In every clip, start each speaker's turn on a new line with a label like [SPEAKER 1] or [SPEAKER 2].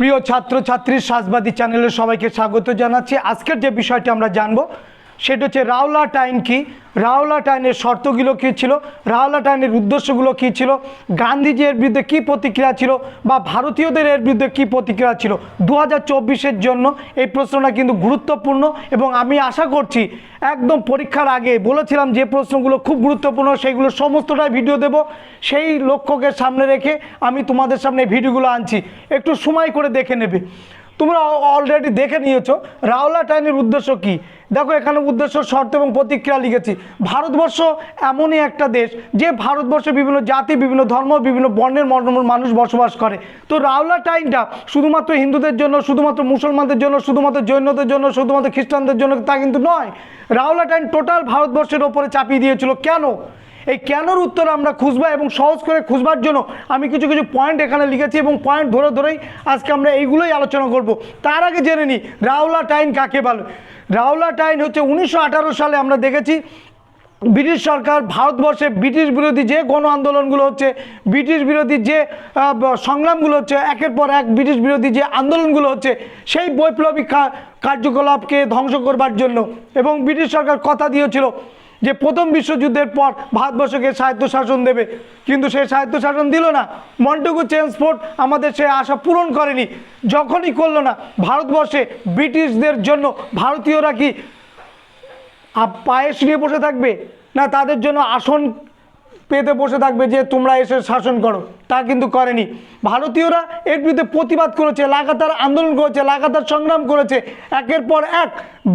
[SPEAKER 1] প্রিয় ছাত্র ছাত্রীর সাজবাদী চ্যানেলে সবাইকে স্বাগত জানাচ্ছি। আজকের যে বিষয়টি আমরা জানব সেটা হচ্ছে রাওলা টাইন কি? রাওলা টাইনের শর্তগুলো কী ছিল? রাওলা টাইনের উদ্দেশ্যগুলো কী ছিল? গান্ধীজি এর বিরুদ্ধে কী প্রতিক্রিয়া ছিল? বা ভারতীয়দের এর বিরুদ্ধে কী প্রতিক্রিয়া ছিল? দু হাজার জন্য এই প্রশ্নটা কিন্তু গুরুত্বপূর্ণ এবং আমি আশা করছি একদম পরীক্ষার আগে বলেছিলাম যে প্রশ্নগুলো খুব গুরুত্বপূর্ণ সেইগুলো সমস্তটাই ভিডিও দেব। সেই লক্ষ্যকে সামনে রেখে আমি তোমাদের সামনে ভিডিওগুলো আনছি। একটু সময় করে দেখে নেবে। তোমরা অলরেডি দেখে নিয়েছো। রাওলা টাইনের উদ্দেশ্য কি? দেখো, এখানে উদ্দেশ্য, শর্ত এবং প্রতিক্রিয়া লিখেছি। ভারতবর্ষ এমনই একটা দেশ, যে ভারতবর্ষে বিভিন্ন জাতি, বিভিন্ন ধর্ম, বিভিন্ন বর্ণের মানুষ বসবাস করে। তো রাওলা টাইনটা শুধুমাত্র হিন্দুদের জন্য, শুধুমাত্র মুসলমানদের জন্য, শুধুমাত্র জৈনদের জন্য, শুধুমাত্র খ্রিস্টানদের জন্য তা কিন্তু নয়। রাওলা টাইন টোটাল ভারতবর্ষের ওপরে চাপিয়ে দিয়েছিল। কেন? এই কেনর উত্তর আমরা খুঁজবো এবং সহজ করে খুঁজবার জন্য আমি কিছু কিছু পয়েন্ট এখানে লিখেছি এবং পয়েন্ট ধরে ধরেই আজকে আমরা এইগুলোই আলোচনা করব। তার আগে জেনে নিই রাওলা টাইন কাকে বলে? রাওলা টাইন হচ্ছে উনিশশো আঠারো সালে আমরা দেখেছি ব্রিটিশ সরকার ভারতবর্ষে ব্রিটিশ বিরোধী যে গণ আন্দোলনগুলো হচ্ছে, ব্রিটিশ বিরোধী যে সংগ্রামগুলো হচ্ছে, একের পর এক ব্রিটিশ বিরোধী যে আন্দোলনগুলো হচ্ছে, সেই বৈপ্লবিক কার্যকলাপকে ধ্বংস করবার জন্য এবং ব্রিটিশ সরকার কথা দিয়েছিল যে প্রথম বিশ্বযুদ্ধের পর ভারতবর্ষকে স্বায়ত্তশাসন দেবে। কিন্তু সে স্বায়ত্তশাসন দিল না। মন্টুকু চেঞ্জফোর্ট আমাদের সে আশা পূরণ করেনি। যখনই করল না, ভারতবর্ষে ব্রিটিশদের জন্য ভারতীয়রা কি পায়ে পায়েস নিয়ে বসে থাকবে? না তাদের জন্য আসন পেতে বসে থাকবে যে তোমরা এসে শাসন করো। তা কিন্তু করেনি। ভারতীয়রা এর বিরুদ্ধে প্রতিবাদ করেছে, লাগাতার আন্দোলন করেছে, লাগাতার সংগ্রাম করেছে। একের পর এক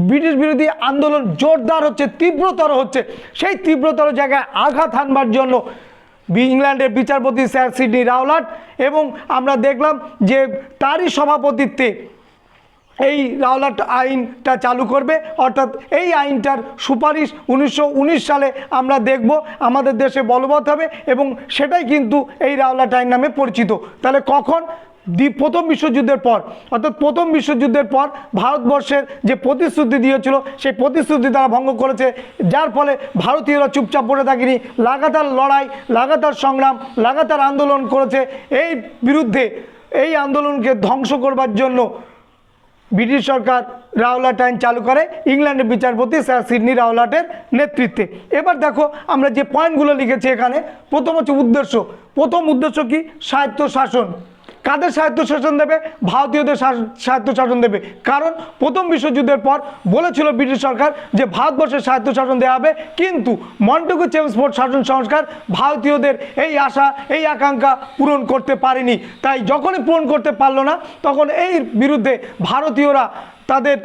[SPEAKER 1] ব্রিটিশ বিরোধী আন্দোলন জোরদার হচ্ছে, তীব্রতর হচ্ছে। সেই তীব্রতর জায়গায় আঘাত হানবার জন্য ইংল্যান্ডের বিচারপতি স্যার সিডনি রাওলাট এবং আমরা দেখলাম যে তারই সভাপতিত্বে এই রাওলাট আইনটা চালু করবে। অর্থাৎ এই আইনটার সুপারিশ উনিশশো উনিশ সালে আমরা দেখব, আমাদের দেশে বলবৎ হবে এবং সেটাই কিন্তু এই রাওলাট আইন নামে পরিচিত। তাহলে কখন? দ্বি প্রথম বিশ্বযুদ্ধের পর। অর্থাৎ প্রথম বিশ্বযুদ্ধের পর ভারতবর্ষের যে প্রতিশ্রুতি দিয়েছিল, সেই প্রতিশ্রুতি তারা ভঙ্গ করেছে। যার ফলে ভারতীয়রা চুপচাপ পড়ে থাকেনি। লাগাতার লড়াই, লাগাতার সংগ্রাম, লাগাতার আন্দোলন করেছে। এই বিরুদ্ধে, এই আন্দোলনকে ধ্বংস করবার জন্য ব্রিটিশ সরকার রাওলাট আইন চালু করে, ইংল্যান্ডের বিচারপতি স্যার সিডনি রাওলাটের নেতৃত্বে। এবার দেখো, আমরা যে পয়েন্টগুলো লিখেছি এখানে, প্রথম হচ্ছে উদ্দেশ্য। প্রথম উদ্দেশ্য কি? সাহিত্য শাসন কাদের সাহিত্য শাসন দেবে? ভারতীয়দের সাহিত্য শাসন দেবে। কারণ প্রথম বিশ্বযুদ্ধের পর বলেছিল ব্রিটিশ সরকার যে ভারতবর্ষের সাহিত্য শাসন দেওয়া হবে। কিন্তু মন্টেগু চেমসফোর্ড শাসন সংস্কার ভারতীয়দের এই আশা, এই আকাঙ্ক্ষা পূরণ করতে পারেনি। তাই যখনই পূরণ করতে পারল না, তখন এই বিরুদ্ধে ভারতীয়রা তাদের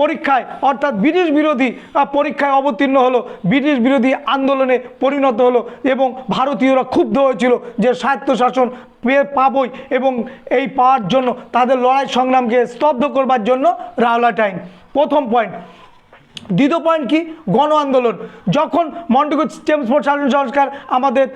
[SPEAKER 1] পরীক্ষায়, অর্থাৎ ব্রিটিশ বিরোধী পরীক্ষায় অবতীর্ণ হলো, ব্রিটিশ বিরোধী আন্দোলনে পরিণত হলো এবং ভারতীয়রা ক্ষুব্ধ হয়েছিল যে স্বায়ত্তশাসন পেয়ে পাবই এবং এই পাওয়ার জন্য তাদের লড়াই সংগ্রামকে স্তব্ধ করবার জন্য রাওলা টাইম প্রথম পয়েন্ট দ্বিতীয় পয়েন্ট কি? গণ আন্দোলন। যখন মন্টেগু চেমসফোর্ড শাসন সংস্কার আমাদের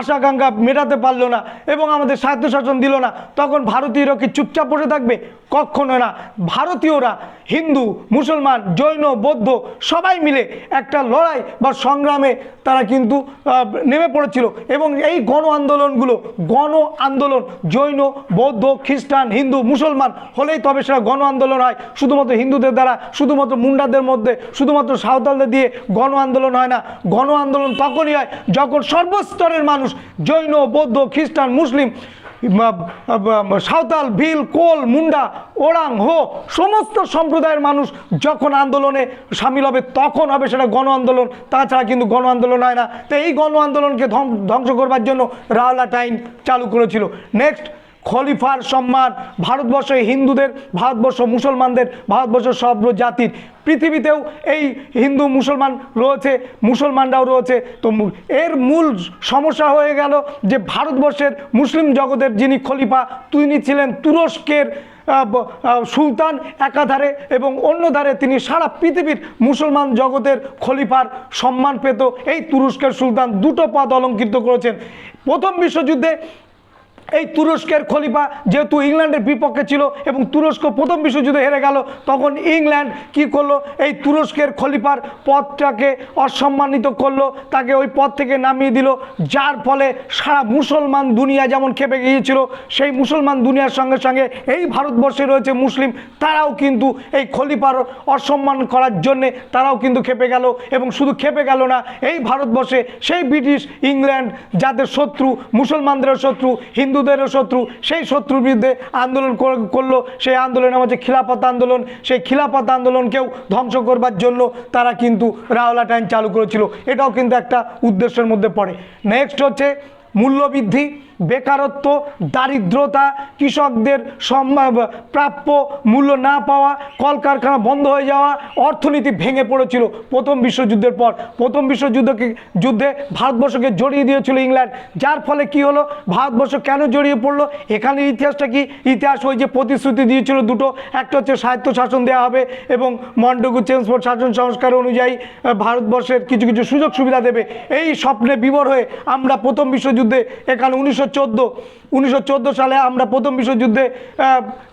[SPEAKER 1] আশাকাঙ্ক্ষা মেটাতে পারল না এবং আমাদের স্বায়ত্তশাসন দিল না, তখন ভারতীয়রা কি চুপচাপ বসে থাকবে? কখনো না। ভারতীয়রা, হিন্দু, মুসলমান, জৈন, বৌদ্ধ সবাই মিলে একটা লড়াই বা সংগ্রামে তারা কিন্তু নেমে পড়েছিল এবং এই গণ আন্দোলনগুলো, গণ আন্দোলন, জৈন, বৌদ্ধ, খ্রিস্টান, হিন্দু, মুসলমান হলেই তবে সেটা গণ আন্দোলন হয়। শুধুমাত্র হিন্দুদের দ্বারা, শুধুমাত্র মুন্ডাদের মধ্যে, শুধুমাত্র সাঁওতালদের দিয়ে গণ আন্দোলন হয় না। গণ আন্দোলন তখনই হয় যখন সর্বস্তরের মানুষ, জৈন, বৌদ্ধ, খ্রিস্টান, মুসলিম সাঁওতাল, ভিল, কোল, মুন্ডা, ওরাং, হো, সমস্ত সম্প্রদায়ের মানুষ যখন আন্দোলনে সামিল হবে, তখন হবে সেটা গণ আন্দোলন। তাছাড়া কিন্তু গণ আন্দোলন হয় না। তো এই গণ আন্দোলনকে ধ্বং- ধ্বংস করবার জন্য রাওলা টাইম চালু করেছিল। নেক্সট খলিফার সম্মান, ভারতবর্ষ হিন্দুদের, ভারতবর্ষ মুসলমানদের, ভারতবর্ষ সব জাতির। পৃথিবীতেও এই হিন্দু মুসলমান রয়েছে, মুসলমানরাও রয়েছে। তো এর মূল সমস্যা হয়ে গেল যে ভারতবর্ষের মুসলিম জগতের যিনি খলিফা, তিনি ছিলেন তুরস্কের সুলতান একাধারে এবং অন্য ধারে তিনি সারা পৃথিবীর মুসলমান জগতের খলিফার সম্মান পেত। এই তুরস্কের সুলতান দুটো পদ অলঙ্কৃত করেছেন। প্রথম বিশ্বযুদ্ধে এই তুরস্কের খলিফা যেহেতু ইংল্যান্ডের বিপক্ষে ছিল এবং তুরস্ক প্রথম বিশ্বযুদ্ধে হেরে গেল, তখন ইংল্যান্ড কি করল? এই তুরস্কের খলিফার পদটাকে অসম্মানিত করল, তাকে ওই পদ থেকে নামিয়ে দিল, যার ফলে সারা মুসলমান দুনিয়া যেমন খেপে গিয়েছিল, সেই মুসলমান দুনিয়ার সঙ্গে সঙ্গে এই ভারতবর্ষে রয়েছে মুসলিম, তারাও কিন্তু এই খলিফার অসম্মান করার জন্যে তারাও কিন্তু খেপে গেল এবং শুধু খেপে গেল না, এই ভারতবর্ষে সেই ব্রিটিশ ইংল্যান্ড যাদের শত্রু মুসলমানদের শত্রু হিন্দুদেরও শত্রু, সেই শত্রুর বিরুদ্ধে আন্দোলন করল, সেই আন্দোলনের মধ্যে খিলাফত আন্দোলন। সেই খিলাফত আন্দোলনকেও ধ্বংস করবার জন্য তারা কিন্তু রাওলা টাইম চালু করেছিল। এটাও কিন্তু একটা উদ্দেশ্যের মধ্যে পড়ে। নেক্সট হচ্ছে মূল্যবৃদ্ধি। বেকারত্ব, দারিদ্রতা, কৃষকদের সম্ভব প্রাপ্য মূল্য না পাওয়া, কলকারখানা বন্ধ হয়ে যাওয়া, অর্থনীতি ভেঙে পড়েছিল। প্রথম বিশ্বযুদ্ধের পর, প্রথম বিশ্বযুদ্ধকে, যুদ্ধে ভারতবর্ষকে জড়িয়ে দিয়েছিল ইংল্যান্ড। যার ফলে কি হলো? ভারতবর্ষ কেন জড়িয়ে পড়ল? এখানে ইতিহাসটা কি? ইতিহাস ওই যে প্রতিশ্রুতি দিয়েছিল দুটো। একটা হচ্ছে স্বায়ত্ত শাসন দেওয়া হবে এবং মন্ডগু চেঞ্জপোর্ট শাসন সংস্কার অনুযায়ী ভারতবর্ষের কিছু কিছু সুযোগ সুবিধা দেবে। এই স্বপ্নে বিবর হয়ে আমরা প্রথম বিশ্বযুদ্ধে এখানে উনিশশো চোদ্দ, উনিশশো সালে আমরা প্রথম বিশ্বযুদ্ধে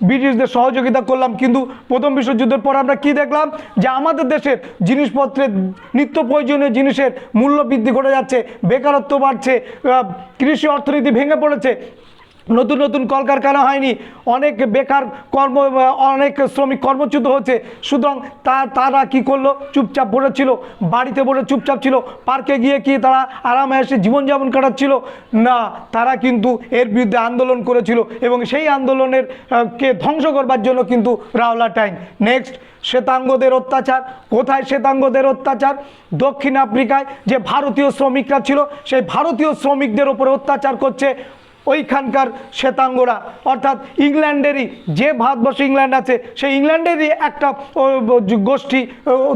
[SPEAKER 1] ব্রিটিশদের সহযোগিতা করলাম। কিন্তু প্রথম বিশ্বযুদ্ধের পর আমরা কি দেখলাম? যে আমাদের দেশের জিনিসপত্রের, নিত্য প্রয়োজনীয় জিনিসের মূল্য বৃদ্ধি ঘটে যাচ্ছে, বেকারত্ব বাড়ছে কৃষি অর্থনীতি ভেঙে পড়েছে। নতুন নতুন কলকারখানা হয়নি, অনেক বেকার কর্ম, অনেক শ্রমিক কর্মচ্যুত হচ্ছে। সুতরাং তা, তারা কি করল? চুপচাপ বসেছিল, বাড়িতে বসে চুপচাপ ছিল, পার্কে গিয়ে কি তারা আরামে এসে জীবনযাপন কাটাচ্ছিল? না, তারা কিন্তু এর বিরুদ্ধে আন্দোলন করেছিল এবং সেই আন্দোলনের কে ধ্বংস করবার জন্য কিন্তু রাওলা টাইম। নেক্সট, শ্বেতাঙ্গদের অত্যাচার। কোথায় শ্বেতাঙ্গদের অত্যাচার? দক্ষিণ আফ্রিকায় যে ভারতীয় শ্রমিকরা ছিল, সেই ভারতীয় শ্রমিকদের ওপরে অত্যাচার করছে ওইখানকার শ্বেতাঙ্গরা। অর্থাৎ ইংল্যান্ডেরই যে ভারতবর্ষ ইংল্যান্ড আছে, সেই ইংল্যান্ডেরই একটা গোষ্ঠী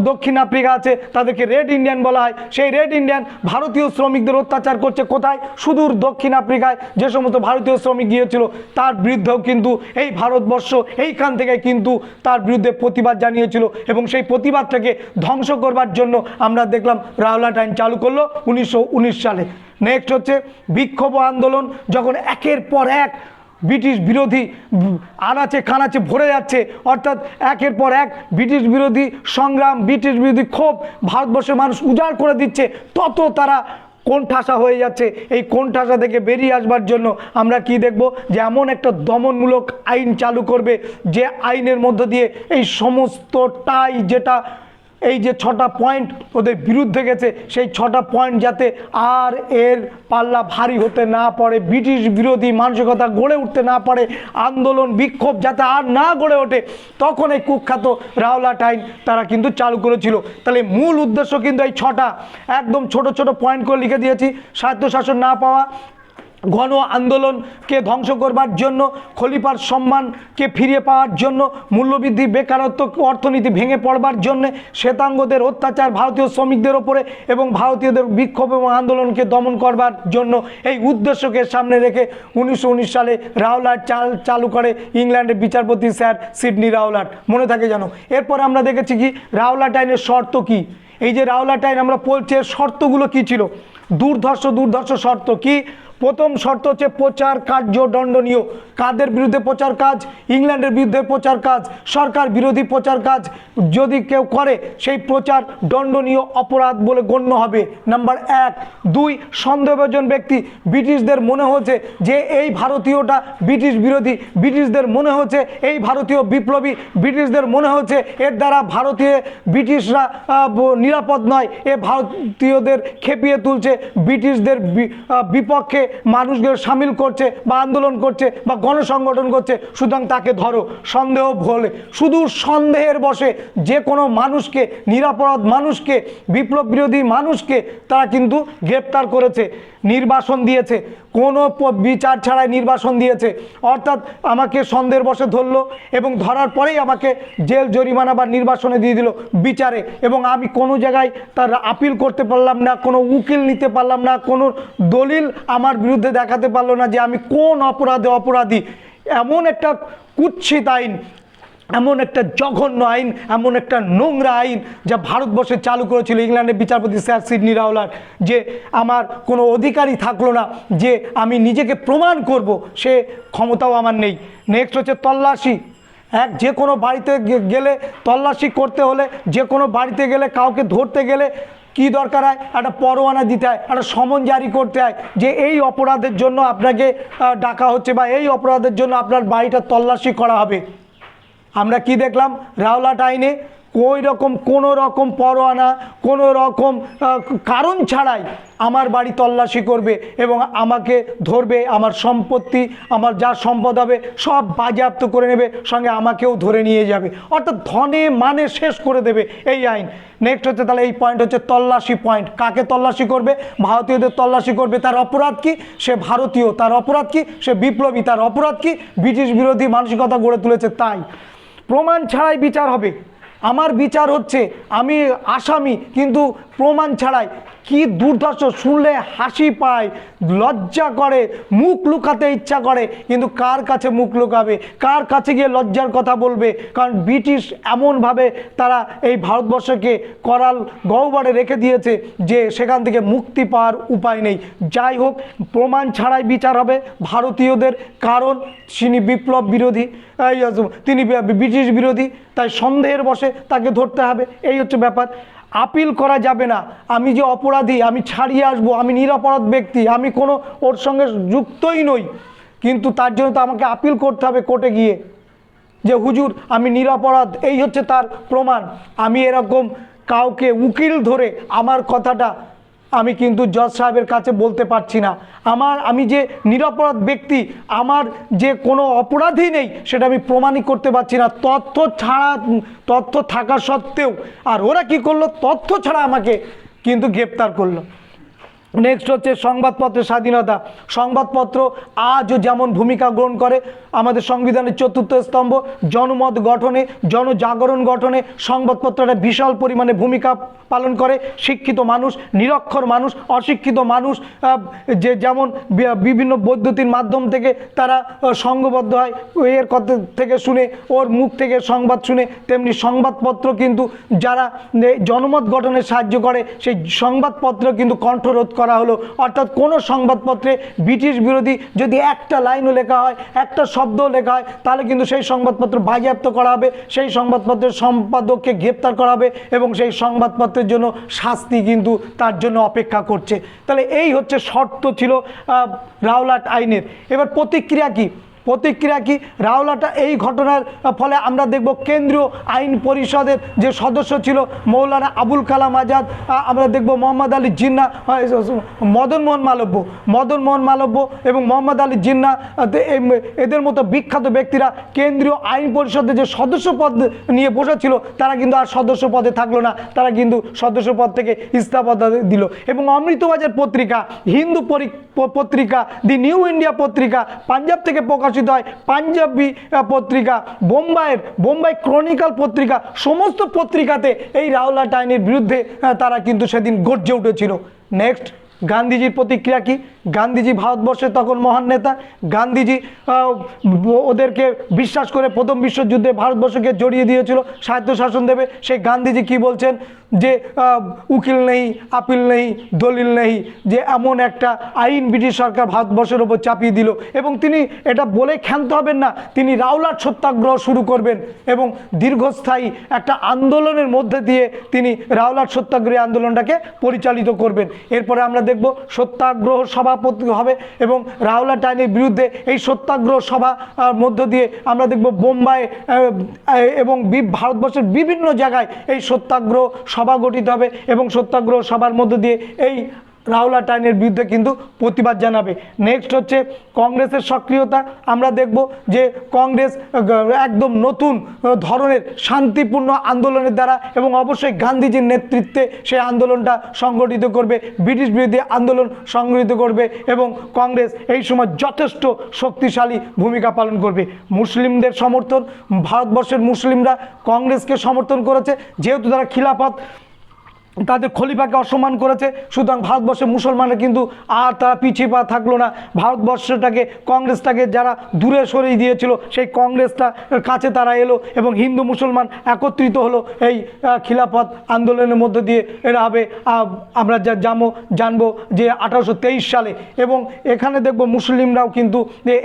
[SPEAKER 1] দক্ষিণ আফ্রিকা আছে, তাদেরকে রেড ইন্ডিয়ান বলা হয়। সেই রেড ইন্ডিয়ান ভারতীয় শ্রমিকদের অত্যাচার করছে কোথায়? সুদূর দক্ষিণ আফ্রিকায়। যে সমস্ত ভারতীয় শ্রমিক গিয়েছিল, তার বিরুদ্ধেও কিন্তু এই ভারতবর্ষ, এইখান থেকে কিন্তু তার বিরুদ্ধে প্রতিবাদ জানিয়েছিল এবং সেই প্রতিবাদটাকে ধ্বংস করবার জন্য আমরা দেখলাম রাওলা টাইম চালু করল উনিশশো উনিশ সালে। নেক্সট হচ্ছে বিক্ষোভ আন্দোলন, যখন একের পর এক ব্রিটিশ বিরোধী আনাচে কানাচে ভরে যাচ্ছে, অর্থাৎ একের পর এক ব্রিটিশ বিরোধী সংগ্রাম, ব্রিটিশ বিরোধী ক্ষোভ ভারতবর্ষের মানুষ উজাড় করে দিচ্ছে, তত তারা কোণঠাসা হয়ে যাচ্ছে। এই কোণঠাসা থেকে বেরিয়ে আসবার জন্য আমরা কি দেখব? যে এমন একটা দমনমূলক আইন চালু করবে, যে আইনের মধ্য দিয়ে এই সমস্তটাই যেটা এই যে ছটা পয়েন্ট ওদের বিরুদ্ধে গেছে, সেই ছটা পয়েন্ট যাতে আর এর পাল্লা ভারী হতে না পারে, ব্রিটিশ বিরোধী মানসিকতা গড়ে উঠতে না পারে, আন্দোলন, বিক্ষোভ যাতে আর না গড়ে ওঠে, তখন এই কুখ্যাত রাওলা টাইম তারা কিন্তু চালু করেছিল। তাহলে মূল উদ্দেশ্য কিন্তু এই ছটা। একদম ছোট ছোট পয়েন্ট করে লিখে দিয়েছি, স্বায়ত্তশাসন না পাওয়া গণ আন্দোলনকে ধ্বংস করবার জন্য, খলিফার সম্মানকে ফিরিয়ে পাওয়ার জন্য, মূল্যবৃদ্ধি, বেকারত্ব, অর্থনীতি ভেঙে পড়বার জন্য শ্বেতাঙ্গদের অত্যাচার, ভারতীয় শ্রমিকদের ওপরে এবং ভারতীয়দের বিক্ষোভ এবং আন্দোলনকে দমন করবার জন্য এই উদ্দেশ্যকে সামনে রেখে উনিশশো উনিশ সালে রাওলাট চাল চালু করে ইংল্যান্ডের বিচারপতি স্যার সিডনি রাওলাট মনে থাকে জানো এরপর আমরা দেখেছি কি রাওলাট আইনের শর্ত কি? এই যে রাওলাট আইন আমরা বলছি শর্তগুলো কি ছিল? দুর্ধর্ষ দুর্ধর্ষ শর্ত কি? প্রথম শর্ত হচ্ছে প্রচার কার্য দণ্ডনীয়। কাদের বিরুদ্ধে প্রচার কাজ? ইংল্যান্ডের বিরুদ্ধে প্রচার কাজ। সরকার বিরোধী প্রচার কাজ। যদি কেউ করে, সেই প্রচার দণ্ডনীয় অপরাধ বলে গণ্য হবে। নাম্বার এক। দুই, সন্দেহভাজন ব্যক্তি। ব্রিটিশদের মনে হচ্ছে যে এই ভারতীয়টা ব্রিটিশ বিরোধী। ব্রিটিশদের মনে হচ্ছে এই ভারতীয় বিপ্লবী। ব্রিটিশদের মনে হচ্ছে এর দ্বারা ভারতীয় ব্রিটিশরা নিরাপদ নয়। এ ভারতীয়দের খেপিয়ে তুলছে ব্রিটিশদের বিপক্ষে মানুষদের সামিল করছে বা আন্দোলন করছে বা গণসংগঠন করছে, সুতরাং তাকে ধরো। সন্দেহ ভোলে শুধু সন্দেহের বসে যে কোনো মানুষকে, নিরাপরাধ মানুষকে বিপ্লব বিরোধী মানুষকে তারা কিন্তু গ্রেপ্তার করেছে। নির্বাসন দিয়েছে। কোনো বিচার ছাড়াই নির্বাসন দিয়েছে। অর্থাৎ আমাকে সন্দেহের বসে ধরলো এবং ধরার পরেই আমাকে জেল জরিমানা বা নির্বাসনে দিয়ে দিল বিচারে। এবং আমি কোনো জায়গায় তার আপিল করতে পারলাম না, কোনো উকিল নিতে পারলাম না, কোনো দলিল আমার বিরুদ্ধে দেখাতে পারল না যে আমি কোন অপরাধে অপরাধী। এমন একটা কুৎসিত আইন এমন একটা জঘন্য আইন, এমন একটা নোংরা আইন যা ভারতবর্ষে চালু করেছিল ইংল্যান্ডের বিচারপতি স্যার সিডনি রাওলার, যে আমার কোনো অধিকারই থাকল না, যে আমি নিজেকে প্রমাণ করব, সে ক্ষমতাও আমার নেই। নেক্সট হচ্ছে তল্লাশি। এক, যে কোনো বাড়িতে গেলে তল্লাশি করতে হলে, যে কোনো বাড়িতে গেলে কাউকে ধরতে গেলে কি দরকার হয়? একটা পরোয়ানা দিতে হয়, একটা সমন জারি করতে হয়, যে এই অপরাধের জন্য আপনাকে ডাকা হচ্ছে বা এই অপরাধের জন্য আপনার বাড়িটা তল্লাশি করা হবে। আমরা কি দেখলাম? রাওলাট আইনে ওই রকম কোনো রকম পরোয়ানা, কোনো রকম কারণ ছাড়াই আমার বাড়ি তল্লাশি করবে এবং আমাকে ধরবে, আমার সম্পত্তি, আমার যা সম্পদ হবে সব বাজেয়াপ্ত করে নেবে, সঙ্গে আমাকেও ধরে নিয়ে যাবে। অর্থাৎ ধনে মানে শেষ করে দেবে এই আইন। নেক্সট হচ্ছে তাহলে এই পয়েন্ট হচ্ছে তল্লাশি পয়েন্ট কাকে তল্লাশি করবে? ভারতীয়দের তল্লাশি করবে। তার অপরাধ কি? সে ভারতীয়। তার অপরাধ কি? সে বিপ্লবী। তার অপরাধ কি? ব্রিটিশ বিরোধী মানসিকতা গড়ে তুলেছে তাই। প্রমাণ ছাড়াই বিচার হবে। আমার বিচার হচ্ছে আমি আসামি কিন্তু প্রমাণ ছাড়াই কি দুর্ধর্ষ শুনলে হাসি পায়, লজ্জা করে, মুখ লুকাতে ইচ্ছা করে, কিন্তু কার কাছে মুখ লুকাবে, কার কাছে গিয়ে লজ্জার কথা বলবে? কারণ ব্রিটিশ এমনভাবে তারা এই ভারতবর্ষকে করাল গহ্বরে রেখে দিয়েছে যে সেখান থেকে মুক্তি পাওয়ার উপায় নেই। যাই হোক, প্রমাণ ছাড়াই বিচার হবে ভারতীয়দের, কারণ তিনি বিপ্লব বিরোধী তিনি ব্রিটিশ বিরোধী, তাই সন্দেহের বসে তাকে ধরতে হবে। এই হচ্ছে ব্যাপার। আপিল করা যাবে না। আমি যে অপরাধী, আমি ছাড়িয়ে আসব, আমি নিরাপরাধ ব্যক্তি, আমি কোনো ওর সঙ্গে যুক্তই নই। কিন্তু তার জন্য তো আমাকে আপিল করতে হবে কোর্টে গিয়ে। যে হুজুর, আমি নিরাপরাধ, এই হচ্ছে তার প্রমাণ। আমি এরকম কাউকে উকিল ধরে আমার কথাটা আমি কিন্তু জজ সাহেবের কাছে বলতে পারছি না। আমার, আমি যে নিরাপরাধ ব্যক্তি, আমার যে কোনো অপরাধী নেই, সেটা আমি প্রমাণই করতে পারছি না। তথ্য ছাড়া, তথ্য থাকা সত্ত্বেও, আর ওরা কি করল? তথ্য ছাড়া আমাকে কিন্তু গ্রেপ্তার করল। নেক্সট হচ্ছে সংবাদপত্রের স্বাধীনতা। সংবাদপত্র আজও যেমন ভূমিকা গ্রহণ করে, আমাদের সংবিধানের চতুর্থ স্তম্ভ, জনমত গঠনে, জনজাগরণ গঠনে সংবাদপত্রটা বিশাল পরিমাণে ভূমিকা পালন করে। শিক্ষিত মানুষ, নিরক্ষর মানুষ, অশিক্ষিত মানুষ যে যেমন বিভিন্ন বৈদ্যুতির মাধ্যম থেকে তারা সংঘবদ্ধ হয়, এর কথা থেকে শুনে, ওর মুখ থেকে সংবাদ শুনে, তেমনি সংবাদপত্র কিন্তু যারা জনমত গঠনে সাহায্য করে, সেই সংবাদপত্র কিন্তু কণ্ঠরোধ করা। হলো। অর্থাৎ কোনো সংবাদপত্রে ব্রিটিশ বিরোধী যদি একটা লাইনও লেখা হয়, একটা শব্দও লেখা হয়, তাহলে কিন্তু সেই সংবাদপত্র বাজেয়াপ্ত করা হবে, সেই সংবাদপত্রের সম্পাদককে গ্রেপ্তার করা হবে এবং সেই সংবাদপত্রের জন্য শাস্তি কিন্তু তার জন্য অপেক্ষা করছে। তাহলে এই হচ্ছে শর্ত ছিল রাওলাট আইনের। এবার প্রতিক্রিয়া কি? প্রতিক্রিয়া কি? রাওলাটা এই ঘটনার ফলে আমরা দেখব কেন্দ্রীয় আইন পরিষদের যে সদস্য ছিল মৌলানা আবুল কালাম আজাদ আমরা দেখব মোহাম্মদ আলী জিন্না হয়, মদন মোহন মালব্য মদন মোহন মালব্য এবং মোহাম্মদ আলী জিন্না এদের মতো বিখ্যাত ব্যক্তিরা কেন্দ্রীয় আইন পরিষদের যে সদস্য পদ নিয়ে বসেছিল তারা কিন্তু আর সদস্য পদে থাকল না। তারা কিন্তু সদস্য পদ থেকে ইস্তফা দিল। এবং অমৃতবাজার পত্রিকা হিন্দু পত্রিকা দি নিউ ইন্ডিয়া পত্রিকা পাঞ্জাব থেকে প্রকাশিত হয়। পাঞ্জাবি পত্রিকা, বোম্বাইয়ের, বোম্বাই ক্রনিকাল পত্রিকা, সমস্ত পত্রিকাতে এই রাওলা টাইনের বিরুদ্ধে তারা কিন্তু সেদিন গর্জে উঠেছিল। নেক্সট গান্ধীজির প্রতিক্রিয়া কি? গান্ধীজি ভারতবর্ষের তখন মহান নেতা। গান্ধীজি ওদেরকে বিশ্বাস করে প্রথম বিশ্বযুদ্ধে ভারতবর্ষকে জড়িয়ে দিয়েছিল স্বায়ত্ত শাসন দেবে। সেই গান্ধীজি কি বলছেন? যে উকিল নেই, আপিল নেই, দলিল নেই, যে এমন একটা আইন ব্রিটিশ সরকার ভারতবর্ষের ওপর চাপিয়ে দিল। এবং তিনি এটা বলে ক্ষান্ত হবেন না, তিনি রাওলাট সত্যাগ্রহ শুরু করবেন এবং দীর্ঘস্থায়ী একটা আন্দোলনের মধ্যে দিয়ে তিনি রাওলাট সত্যাগ্রহ আন্দোলনটাকে পরিচালিত করবেন। এরপরে আমরা দেখব সত্যাগ্রহ সভাপতি হবে এবং রাহুলা টাইনের বিরুদ্ধে এই সত্যাগ্রহ সভা মধ্য দিয়ে আমরা দেখব বোম্বাই এবং ভারতবর্ষের বিভিন্ন জায়গায় এই সত্যাগ্রহ সভা গঠিত হবে এবং সত্যাগ্রহ সভার মধ্য দিয়ে এই রাওলাট আইনের বিরুদ্ধে কিন্তু প্রতিবাদ জানাবে। নেক্সট হচ্ছে কংগ্রেসের সক্রিয়তা। আমরা দেখব যে কংগ্রেস একদম নতুন ধরনের শান্তিপূর্ণ আন্দোলনের দ্বারা এবং অবশ্যই গান্ধীজির নেতৃত্বে সেই আন্দোলনটা সংগঠিত করবে, ব্রিটিশ বিরোধী আন্দোলন সংগঠিত করবে এবং কংগ্রেস এই সময় যথেষ্ট শক্তিশালী ভূমিকা পালন করবে। মুসলিমদের সমর্থন, ভারতবর্ষের মুসলিমরা কংগ্রেসকে সমর্থন করেছে, যেহেতু তারা খিলাফত তাদের খলিফাকে অসম্মান করেছে। সুতরাং ভারতবর্ষের মুসলমানরা কিন্তু আর তারা পিছিয়ে পা থাকল না। ভারতবর্ষটাকে, কংগ্রেসটাকে যারা দূরে সরিয়ে দিয়েছিল, সেই কংগ্রেসটা কাছে তারা এলো এবং হিন্দু মুসলমান একত্রিত হলো এই খিলাফত আন্দোলনের মধ্য দিয়ে। এরা হবে আমরা যা জামো, জানব যে আঠারোশো তেইশ সালে এবং এখানে দেখব মুসলিমরাও কিন্তু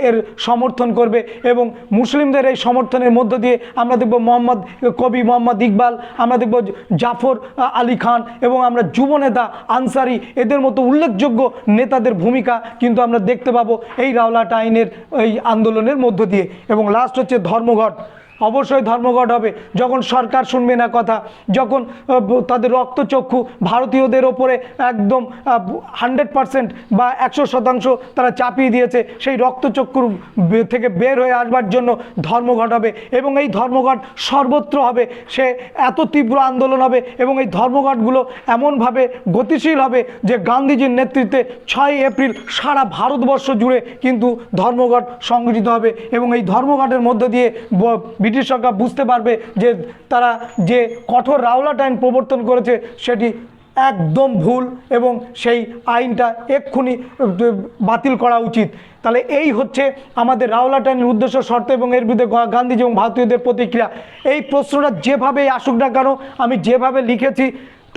[SPEAKER 1] এর সমর্থন করবে এবং মুসলিমদের এই সমর্থনের মধ্য দিয়ে আমরা দেখব মোহাম্মদ কবি মোহাম্মদ ইকবাল, আমরা দেখব জাফর আলী খান এবং আমরা যুব নেতা আনসারি, এদের মতো উল্লেখযোগ্য নেতাদের ভূমিকা কিন্তু আমরা দেখতে পাবো এই রাওলাট আইনের এই আন্দোলনের মধ্য দিয়ে। এবং লাস্ট হচ্ছে ধর্মঘট। অবশ্যই ধর্মঘট হবে। যখন সরকার শুনবে না কথা, যখন তাদের রক্তচক্ষু ভারতীয়দের ওপরে একদম হান্ড্রেড পারসেন্ট বা একশো শতাংশ তারা চাপিয়ে দিয়েছে, সেই রক্তচক্ষুর থেকে বের হয়ে আসবার জন্য ধর্মঘট হবে এবং এই ধর্মঘট সর্বত্র হবে। সে এত তীব্র আন্দোলন হবে এবং এই ধর্মঘটগুলো এমনভাবে গতিশীল হবে যে গান্ধীজির নেতৃত্বে ছয় এপ্রিল সারা ভারতবর্ষ জুড়ে কিন্তু ধর্মঘট সংগঠিত হবে এবং এই ধর্মঘটের মধ্য দিয়ে ব্রিটিশ সরকার বুঝতে পারবে যে তারা যে কঠোর রাওলাট আইন প্রবর্তন করেছে, সেটি একদম ভুল এবং সেই আইনটা এক্ষুনি বাতিল করা উচিত। তাহলে এই হচ্ছে আমাদের রাওলাট আইনের উদ্দেশ্য, শর্ত এবং এর বিরুদ্ধে গান্ধীজি এবং ভারতীয়দের প্রতিক্রিয়া। এই প্রশ্নটা যেভাবেই আসুক না কেন, আমি যেভাবে লিখেছি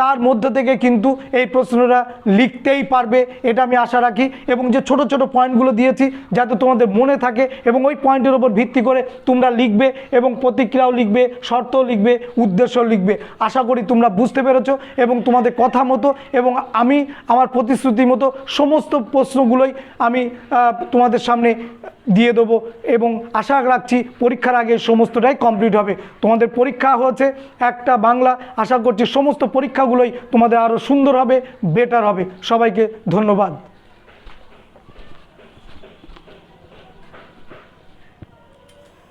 [SPEAKER 1] তার মধ্যে থেকে কিন্তু এই প্রশ্নটা লিখতেই পারবে, এটা আমি আশা রাখি। এবং যে ছোট ছোট পয়েন্টগুলো দিয়েছি, যাতে তোমাদের মনে থাকে এবং ওই পয়েন্টের ওপর ভিত্তি করে তোমরা লিখবে এবং প্রতিক্রিয়াও লিখবে, শর্তও লিখবে, উদ্দেশ্যও লিখবে। আশা করি তোমরা বুঝতে পেরেছ এবং তোমাদের কথা মতো এবং আমি, আমার প্রতিশ্রুতি মতো সমস্ত প্রশ্নগুলোই আমি তোমাদের সামনে দিয়ে দেবো এবং আশা রাখছি পরীক্ষার আগে সমস্তটাই কমপ্লিট হবে। তোমাদের পরীক্ষা হয়েছে, একটা বাংলা, আশা করছি সমস্ত পরীক্ষাগুলোই তোমাদের আরও সুন্দর হবে বেটার হবে। সবাইকে ধন্যবাদ।